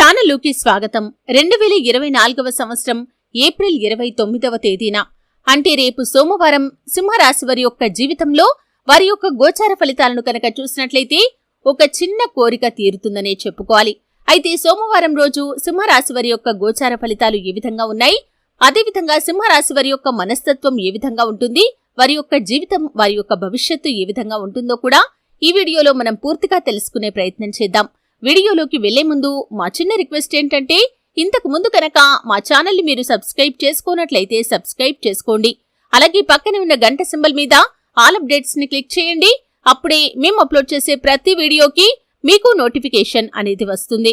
ఛానల్లోకి స్వాగతం. రెండు వేల ఇరవై నాలుగవ సంవత్సరం ఏప్రిల్ ఇరవై తొమ్మిదవ తేదీన. అంటే రేపు సోమవారం సింహరాశి వారి యొక్క జీవితంలో వారి యొక్క గోచార ఫలితాలను కనుక చూసినట్లయితే ఒక చిన్న కోరిక తీరుతుందనే చెప్పుకోవాలి. అయితే సోమవారం రోజు సింహరాశి వారి యొక్క గోచార ఫలితాలు ఏ విధంగా ఉన్నాయి? అదేవిధంగా సింహరాశి వారి యొక్క మనస్తత్వం ఏ విధంగా ఉంటుంది? వారి యొక్క జీవితం వారి యొక్క భవిష్యత్తు ఏ విధంగా ఉంటుందో కూడా ఈ వీడియోలో మనం పూర్తిగా తెలుసుకునే ప్రయత్నం చేద్దాం. వీడియోలోకి వెళ్ళే ముందు మా చిన్న రిక్వెస్ట్ ఏంటంటే ఇంతకు ముందు కనుక మా ఛానల్ని మీరు సబ్స్క్రైబ్ చేసుకోనట్లయితే సబ్స్క్రైబ్ చేసుకోండి. అలాగే పక్కనే ఉన్న గంట సింబల్ మీద ఆల్ అప్డేట్స్ని క్లిక్ చేయండి. అప్పుడే మేము అప్లోడ్ చేసే ప్రతి వీడియోకి మీకు నోటిఫికేషన్ అనేది వస్తుంది.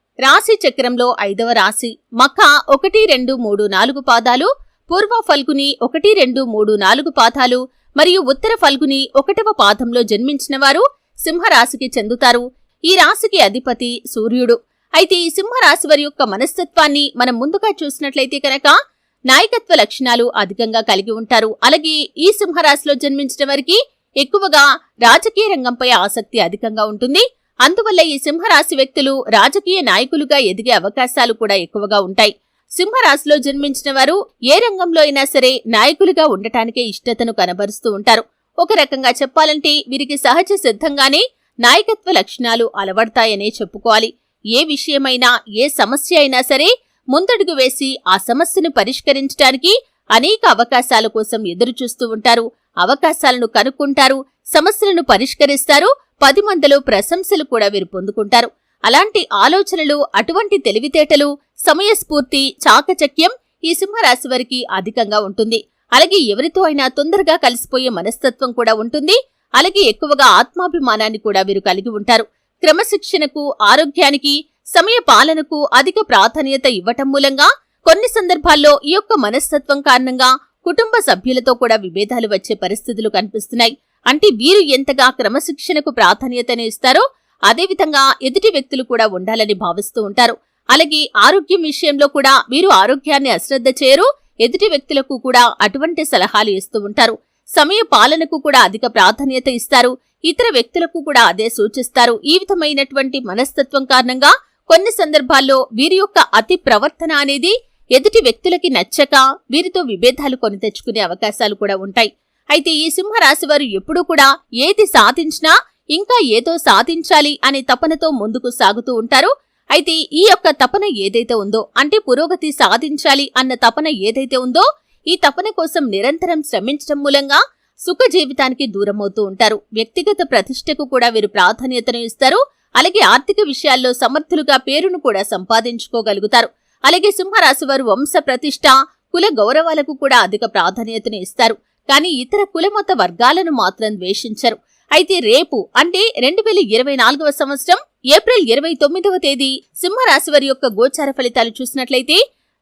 రాశి చక్రంలో ఐదవ రాశి మఖ ఒకటి రెండు మూడు నాలుగు పాదాలు పూర్వ ఫల్గుని ఒకటి రెండు మూడు నాలుగు పాదాలు మరియు ఉత్తర ఫల్గుని ఒకటవ పాదంలో జన్మించిన వారు సింహరాశికి చెందుతారు. ఈ రాశికి అధిపతి సూర్యుడు. అయితే ఈ సింహరాశి వారి యొక్క మనస్తత్వాన్ని మనం ముందుగా చూసినట్లయితే కనుక నాయకత్వ లక్షణాలు అధికంగా కలిగి ఉంటారు. అలాగే ఈ సింహరాశిలో జన్మించిన వారికి ఎక్కువగా రాజకీయ రంగంపై ఆసక్తి అధికంగా ఉంటుంది. అందువల్ల ఈ సింహరాశి వ్యక్తులు రాజకీయ నాయకులుగా ఎదిగే అవకాశాలు కూడా ఎక్కువగా ఉంటాయి. సింహరాశిలో జన్మించిన వారు ఏ రంగంలో అయినా సరే నాయకులుగా ఉండటానికే ఇష్టతను కనబరుస్తూ ఉంటారు. ఒక రకంగా చెప్పాలంటే వీరికి సహజ సిద్ధంగానే నాయకత్వ లక్షణాలు అలవడతాయనే చెప్పుకోవాలి. ఏ విషయమైనా ఏ సమస్య అయినా సరే ముందడుగు వేసి ఆ సమస్యను పరిష్కరించడానికి అనేక అవకాశాల కోసం ఎదురుచూస్తూ ఉంటారు. అవకాశాలను కనుక్కుంటారు సమస్యలను పరిష్కరిస్తారు పది మందిలో ప్రశంసలు కూడా వీరు పొందుకుంటారు. అలాంటి ఆలోచనలు అటువంటి తెలివితేటలు సమయస్ఫూర్తి చాకచక్యం ఈ సింహరాశి వారికి అధికంగా ఉంటుంది. అలాగే ఎవరితో అయినా తొందరగా కలిసిపోయే మనస్తత్వం కూడా ఉంటుంది. అలాగే ఎక్కువగా ఆత్మాభిమానాన్ని కూడా వీరు కలిగి ఉంటారు. క్రమశిక్షణకు ఆరోగ్యానికి సమయ పాలనకు అధిక ప్రాధాన్యత ఇవ్వటం మూలంగా కొన్ని సందర్భాల్లో ఈ యొక్క మనస్తత్వం కారణంగా కుటుంబ సభ్యులతో కూడా విభేదాలు వచ్చే పరిస్థితులు కనిపిస్తున్నాయి. అంటే వీరు ఎంతగా క్రమశిక్షణకు ప్రాధాన్యతను ఇస్తారో అదేవిధంగా ఎదుటి వ్యక్తులు కూడా ఉండాలని భావిస్తూ ఉంటారు. అలాగే ఆరోగ్యం విషయంలో కూడా వీరు ఆరోగ్యాన్ని అశ్రద్ధ చేయరు ఎదుటి వ్యక్తులకు కూడా అటువంటి సలహాలు ఇస్తూ ఉంటారు. సమయ పాలనకు కూడా అధిక ప్రాధాన్యత ఇస్తారు. ఇతర వ్యక్తులకు కూడా అదే సూచిస్తారు. ఈ విధమైనటువంటి మనస్తత్వం కారణంగా కొన్ని సందర్భాల్లో వీరి యొక్క అతి ప్రవర్తన అనేది ఎదుటి వ్యక్తులకి నచ్చక వీరితో విభేదాలు కొని తెచ్చుకునే అవకాశాలు కూడా ఉంటాయి. అయితే ఈ సింహరాశి వారు ఎప్పుడూ కూడా ఏది సాధించినా ఇంకా ఏదో సాధించాలి అనే తపనతో ముందుకు సాగుతూ ఉంటారు. అయితే ఈ యొక్క తపన ఏదైతే ఉందో అంటే పురోగతి సాధించాలి అన్న తపన ఏదైతే ఉందో ఈ తపన కోసం నిరంతరం శ్రమించడం మూలంగా సుఖ జీవితానికి దూరమవుతూ ఉంటారు. వ్యక్తిగత ప్రతిష్టకు కూడా వీరు ప్రాధాన్యతను ఇస్తారు. అలాగే ఆర్థిక విషయాల్లో సమర్థులుగా పేరును కూడా సంపాదించుకోగలుగుతారు. అలాగే సింహరాశి వారు వంశ ప్రతిష్ట కుల గౌరవాలకు కూడా అధిక ప్రాధాన్యతను ఇస్తారు. కానీ ఇతర కులమత వర్గాలను మాత్రం ద్వేషించరు. అయితే రేపు అంటే రెండు వేల ఇరవై నాలుగవ సంవత్సరం ఏప్రిల్ ఇరవై తొమ్మిదవ తేదీ సింహరాశి వారి యొక్క గోచార ఫలితాలు చూసినట్లయితే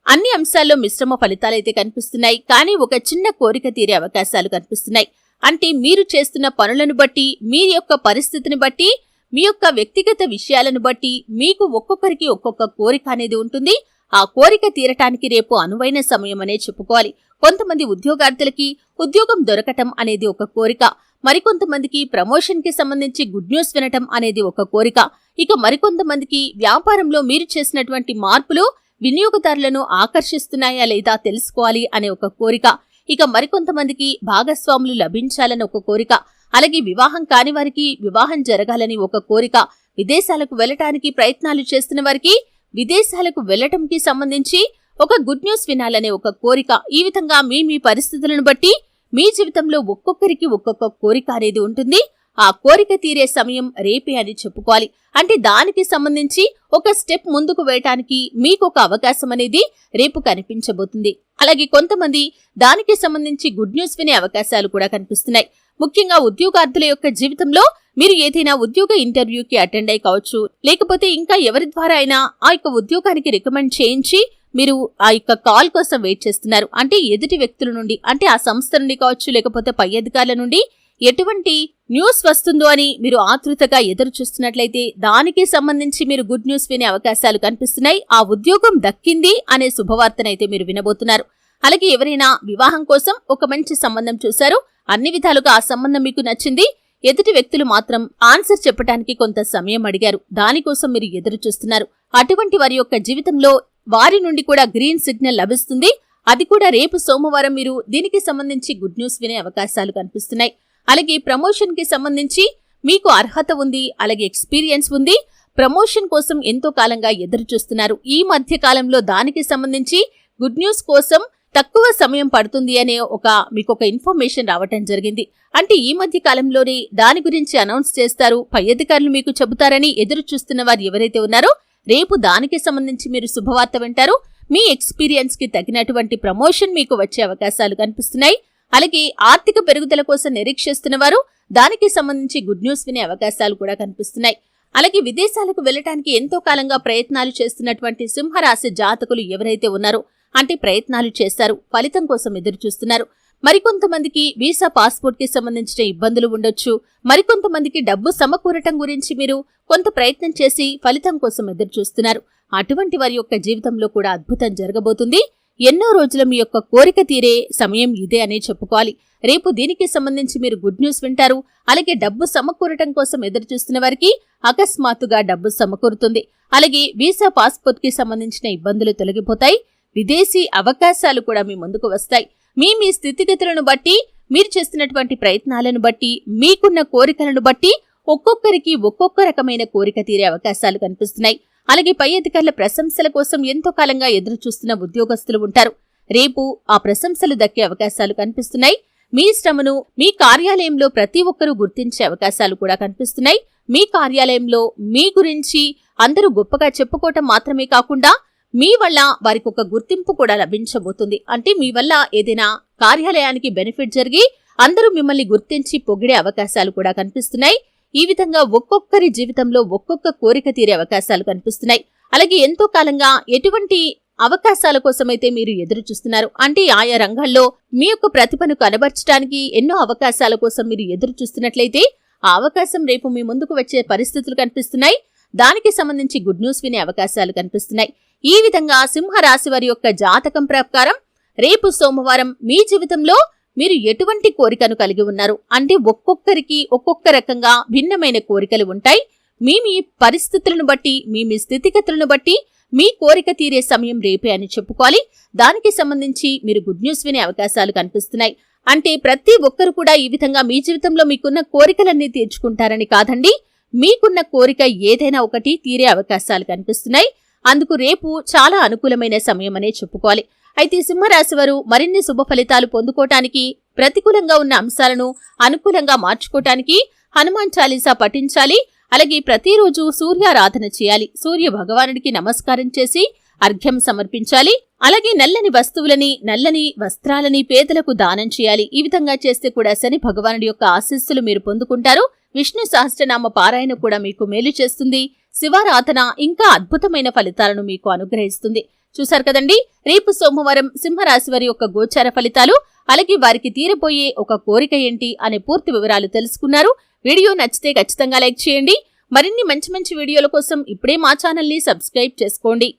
అన్ని అంశాల్లో మిశ్రమ ఫలితాలైతే కనిపిస్తున్నాయి. కానీ ఒక చిన్న కోరిక తీరే అవకాశాలు కనిపిస్తున్నాయి. అంటే మీరు చేస్తున్న పనులను బట్టి మీ యొక్క పరిస్థితిని బట్టి మీ యొక్క వ్యక్తిగత విషయాలను బట్టి మీకు ఒక్కొక్కరికి ఒక్కొక్క కోరిక అనేది ఉంటుంది. ఆ కోరిక తీరటానికి రేపు అనువైన సమయం అనే చెప్పుకోవాలి. కొంతమంది ఉద్యోగార్థులకి ఉద్యోగం దొరకటం అనేది ఒక కోరిక మరికొంతమందికి ప్రమోషన్కి సంబంధించి గుడ్ న్యూస్ వినటం అనేది ఒక కోరిక. ఇక మరికొంతమందికి వ్యాపారంలో మీరు చేసినటువంటి మార్పులు వినియోగదారులను ఆకర్షిస్తున్నాయా లేదా తెలుసుకోవాలి అనే ఒక కోరిక. ఇక మరికొంతమందికి భాగస్వాములు లభించాలని ఒక కోరిక. అలాగే వివాహం కాని వారికి వివాహం జరగాలని ఒక కోరిక. విదేశాలకు వెళ్ళటానికి ప్రయత్నాలు చేస్తున్న వారికి విదేశాలకు వెళ్ళటంకి సంబంధించి ఒక గుడ్ న్యూస్ వినాలనే ఒక కోరిక. ఈ విధంగా మీ మీ పరిస్థితులను బట్టి మీ జీవితంలో ఒక్కొక్కరికి ఒక్కొక్క కోరిక అనేది ఉంటుంది. ఆ కోరిక తీరే సమయం రేపే అని చెప్పుకోవాలి. అంటే దానికి సంబంధించి ఒక స్టెప్ ముందుకు వేయటానికి మీకు ఒక అవకాశం అనేది రేపు కనిపించబోతుంది. అలాగే కొంతమంది దానికి సంబంధించి గుడ్ న్యూస్ వినే అవకాశాలు కూడా కనిపిస్తున్నాయి. ముఖ్యంగా ఉద్యోగార్థుల యొక్క జీవితంలో మీరు ఏదైనా ఉద్యోగ ఇంటర్వ్యూకి అటెండ్ అయి కావచ్చు. లేకపోతే ఇంకా ఎవరి ద్వారా అయినా ఆ యొక్క ఉద్యోగానికి రికమెండ్ చేయించి మీరు ఆ యొక్క కాల్ కోసం వెయిట్ చేస్తున్నారు. అంటే ఎదుటి వ్యక్తుల నుండి అంటే ఆ సంస్థ నుండి కావచ్చు లేకపోతే పై అధికారుల నుండి ఎటువంటి న్యూస్ వస్తుందో అని మీరు ఆతృతగా ఎదురు చూస్తున్నట్లయితే దానికి సంబంధించి మీరు గుడ్ న్యూస్ వినే అవకాశాలు కనిపిస్తున్నాయి. ఆ ఉద్యోగం దక్కింది అనే శుభవార్తనైతే మీరు వినబోతున్నారు. అలాగే ఎవరైనా వివాహం కోసం ఒక మంచి సంబంధం చూశారు అన్ని విధాలుగా ఆ సంబంధం మీకు నచ్చింది ఎదుటి వ్యక్తులు మాత్రం ఆన్సర్ చెప్పడానికి కొంత సమయం అడిగారు. దానికోసం మీరు ఎదురు చూస్తున్నారు. అటువంటి వారి యొక్క జీవితంలో వారి నుండి కూడా గ్రీన్ సిగ్నల్ లభిస్తుంది. అది కూడా రేపు సోమవారం మీరు దీనికి సంబంధించి గుడ్ న్యూస్ వినే అవకాశాలు కనిపిస్తున్నాయి. అలాగే ప్రమోషన్కి సంబంధించి మీకు అర్హత ఉంది అలాగే ఎక్స్పీరియన్స్ ఉంది. ప్రమోషన్ కోసం ఎంతో కాలంగా ఎదురు చూస్తున్నారు. ఈ మధ్య కాలంలో దానికి సంబంధించి గుడ్ న్యూస్ కోసం తక్కువ సమయం పడుతుంది అనే ఒక మీకు ఒక ఇన్ఫర్మేషన్ రావటం జరిగింది. అంటే ఈ మధ్య కాలంలోనే దాని గురించి అనౌన్స్ చేస్తారు. పై అధికారులు మీకు చెబుతారని ఎదురు చూస్తున్న వారు ఎవరైతే ఉన్నారో రేపు దానికి సంబంధించి మీరు శుభవార్త వింటారు. మీ ఎక్స్పీరియన్స్కి తగినటువంటి ప్రమోషన్ మీకు వచ్చే అవకాశాలు కనిపిస్తున్నాయి. అలాగే ఆర్థిక పెరుగుదల కోసం నిరీక్షిస్తున్న వారు దానికి సంబంధించి గుడ్ న్యూస్ వినే అవకాశాలు కూడా కనిపిస్తున్నాయి. అలాగే విదేశాలకు వెళ్ళటానికి ఎంతో కాలంగా ప్రయత్నాలు చేస్తున్నటువంటి సింహరాశి జాతకులు ఎవరైతే ఉన్నారో అంటే ప్రయత్నాలు చేశారు ఫలితం కోసం ఎదురు చూస్తున్నారు మరికొంతమందికి వీసా పాస్పోర్ట్కి సంబంధించిన ఇబ్బందులు ఉండొచ్చు. మరికొంతమందికి డబ్బు సమకూరటం గురించి మీరు కొంత ప్రయత్నం చేసి ఫలితం కోసం ఎదురు చూస్తున్నారు అటువంటి వారి యొక్క జీవితంలో కూడా అద్భుతం జరగబోతుంది. ఎన్నో రోజుల మీ యొక్క కోరిక తీరే సమయం ఇదే అనే చెప్పుకోవాలి. రేపు దీనికి సంబంధించి మీరు గుడ్ న్యూస్ వింటారు. అలాగే డబ్బు సమకూరటం కోసం ఎదురు చూస్తున్న వారికి అకస్మాత్తుగా డబ్బు సమకూరుతుంది. అలాగే వీసా పాస్పోర్ట్కి సంబంధించిన ఇబ్బందులు తొలగిపోతాయి. విదేశీ అవకాశాలు కూడా మీ ముందుకు వస్తాయి. మీ మీ స్థితిగతులను బట్టి మీరు చేస్తున్నటువంటి ప్రయత్నాలను బట్టి మీకున్న కోరికలను బట్టి ఒక్కొక్కరికి ఒక్కొక్క రకమైన కోరిక తీరే అవకాశాలు కనిపిస్తున్నాయి. అలాగే పై అధికారుల ప్రశంసల కోసం ఎంతో కాలంగా ఎదురు చూస్తున్న ఉద్యోగస్తులు ఉంటారు. రేపు ఆ ప్రశంసలు దక్కే అవకాశాలు కనిపిస్తున్నాయి. మీ శ్రమను మీ కార్యాలయంలో ప్రతి ఒక్కరూ గుర్తించే అవకాశాలు కూడా కనిపిస్తున్నాయి. మీ కార్యాలయంలో మీ గురించి అందరూ గొప్పగా చెప్పుకోవటం మాత్రమే కాకుండా మీ వల్ల వారికి ఒక గుర్తింపు కూడా లభించబోతుంది. అంటే మీ వల్ల ఏదైనా కార్యాలయానికి బెనిఫిట్ జరిగి అందరూ మిమ్మల్ని గుర్తించి పొగిడే అవకాశాలు కూడా కనిపిస్తున్నాయి. ఈ విధంగా ఒక్కొక్కరి జీవితంలో ఒక్కొక్క కోరిక తీరే అవకాశాలు కనిపిస్తున్నాయి. అలాగే ఎంతో కాలంగా ఎటువంటి అవకాశాల కోసమైతే మీరు ఎదురు చూస్తున్నారు? అంటే ఆయా రంగాల్లో మీ యొక్క ప్రతిభను కనబర్చడానికి ఎన్నో అవకాశాల కోసం మీరు ఎదురు చూస్తున్నట్లయితే ఆ అవకాశం రేపు మీ ముందుకు వచ్చే పరిస్థితులు కనిపిస్తున్నాయి. దానికి సంబంధించి గుడ్ న్యూస్ వినే అవకాశాలు కనిపిస్తున్నాయి. ఈ విధంగా సింహరాశి వారి యొక్క జాతకం ప్రకారం రేపు సోమవారం మీ జీవితంలో మీరు ఎటువంటి కోరికను కలిగి ఉన్నారు? అంటే ఒక్కొక్కరికి ఒక్కొక్క రకంగా భిన్నమైన కోరికలు ఉంటాయి. మీ మీ పరిస్థితులను బట్టి మీ మీ స్థితిగతులను బట్టి మీ కోరిక తీరే సమయం రేపే అని చెప్పుకోవాలి. దానికి సంబంధించి మీరు గుడ్ న్యూస్ వినే అవకాశాలు కనిపిస్తున్నాయి. అంటే ప్రతి ఒక్కరు కూడా ఈ విధంగా మీ జీవితంలో మీకున్న కోరికలన్నీ తీర్చుకుంటారని కాదండి. మీకున్న కోరిక ఏదైనా ఒకటి తీరే అవకాశాలు కనిపిస్తున్నాయి. అందుకు రేపు చాలా అనుకూలమైన సమయమనే చెప్పుకోవాలి. అయితే సింహరాశి వారు మరిన్ని శుభ ఫలితాలు పొందుకోవటానికి ప్రతికూలంగా ఉన్న అంశాలను అనుకూలంగా మార్చుకోవటానికి హనుమాన్ చాలీసా పఠించాలి. అలాగే ప్రతిరోజు సూర్యారాధన చేయాలి. సూర్య భగవానుడికి నమస్కారం చేసి అర్ఘ్యం సమర్పించాలి. అలాగే నల్లని వస్తువులని నల్లని వస్త్రాలని పేదలకు దానం చేయాలి. ఈ విధంగా చేస్తే కూడా శని భగవానుడి యొక్క ఆశీస్సులు మీరు పొందుకుంటారు. విష్ణు సహస్రనామ పారాయణ కూడా మీకు మేలు చేస్తుంది. శివారాధన ఇంకా అద్భుతమైన ఫలితాలను మీకు అనుగ్రహిస్తుంది. చూశారు కదండి? రేపు సోమవారం సింహరాశి వారి యొక్క గోచార ఫలితాలు అలాగే వారికి తీరబోయే ఒక కోరిక ఏంటి అనే పూర్తి వివరాలు తెలుసుకున్నారు. వీడియో నచ్చితే ఖచ్చితంగా లైక్ చేయండి. మరిన్ని మంచి మంచి వీడియోల కోసం ఇప్పుడే మా ఛానల్ని సబ్స్క్రైబ్ చేసుకోండి.